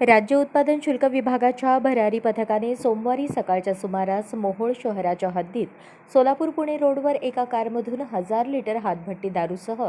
राज्य उत्पादन शुल्क विभागाच्या भरारी पथकाने सोमवारी सकाळच्या सुमारास मोहोळ शहराच्या हद्दीत सोलापूर पुणे रोडवर एका कारमधून हजार लिटर हातभट्टी दारूसह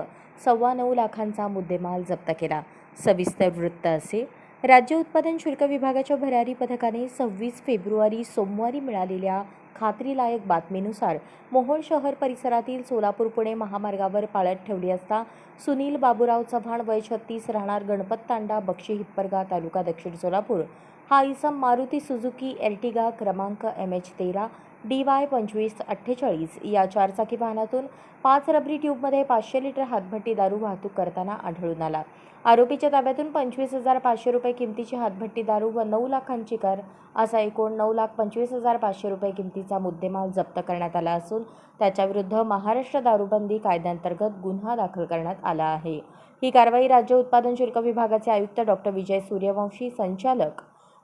सव्वा नऊ लाखांचा मुद्देमाल जप्त केला. सविस्तर वृत्त असे राज्य उत्पादन शुल्क विभागाच्या भरारी पथकाने सव्वीस फेब्रुवारी सोमवारी मिळालेल्या खात्रीलायक बातमीनुसार मोहोळ शहर परिसरातील सोलापूर पुणे महामार्गावर पाळत ठेवली असता सुनील बाबूराव चव्हाण वय छत्तीस राहणार गणपत तांडा बक्षी हिप्परगा तालुका दक्षिण सोलापूर. हा इसम मारुती सुझुकी एर्टिगा क्रमांक एम एच तेरा डी वाय पंचवीस अठ्ठेचाळीस या चारचाकी वाहनातून पाच रबरी ट्यूबमध्ये पाचशे लिटर हातभट्टी दारू वाहतूक करताना आढळून आला. आरोपीच्या ताब्यातून पंचवीस हजार पाचशे रुपये किमतीची हातभट्टी दारू व नऊ लाखांची कर असा एकूण नऊ लाख पंचवीस हजार पाचशे रुपये किमतीचा मुद्देमाल जप्त करण्यात आला असून त्याच्याविरुद्ध महाराष्ट्र दारूबंदी कायद्यांतर्गत गुन्हा दाखल करण्यात आला आहे. ही कारवाई राज्य उत्पादन शुल्क विभागाचे आयुक्त डॉक्टर विजय सूर्यवंशी संचालक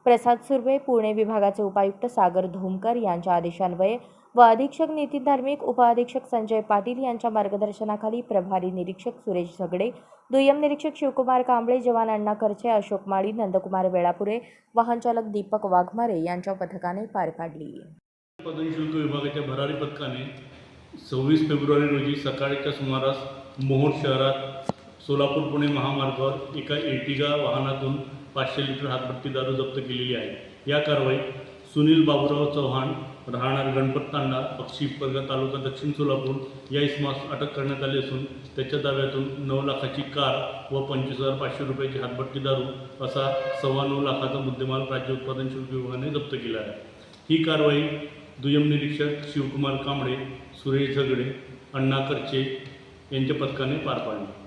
प्रसाद सुर्वे पुणे विभागाचे उपायुक्त सागर धोमकर यांच्या आदेशान्वये व अधीक्षक नितीन धार्मिक उपअधीक्षक संजय पाटील यांच्या मार्गदर्शनाखाली प्रभारी निरीक्षक सुरेश झगडे दुय्यम निरीक्षक शिवकुमार कांबळे जवान अण्णा करचे अशोक माळी नंदकुमार वेळापुरे वाहनचालक दीपक वाघमारे यांच्या पथकाने पार पाडली. उत्पादन शुल्क विभागाच्या भरारी पथकाने सव्वीस फेब्रुवारी रोजी सकाळच्या सुमारास मोहोळ शहरात सोलापूर पुणे महामार्गावर एका एर्टिगा वाहनातून पाचशे लिटर हातभट्टी दारू जप्त केलेली आहे. या कारवाईत सुनील बाबूराव चव्हाण राहणार गणपत तांडा पक्षी परगा तालुका दक्षिण सोलापूर या इसमास अटक करण्यात आली असून त्याच्या ताब्यातून नऊ लाखाची कार व पंचवीस हजार पाचशे रुपयाची हातभट्टी दारू असा सव्वा नऊ लाखाचा मुद्देमाल राज्य उत्पादन शुल्क विभागाने जप्त केला आहे. ही कारवाई दुय्यम निरीक्षक शिवकुमार कांबळे सुरेश झगडे अण्णा करचे यांच्या पथकाने पार पाडली.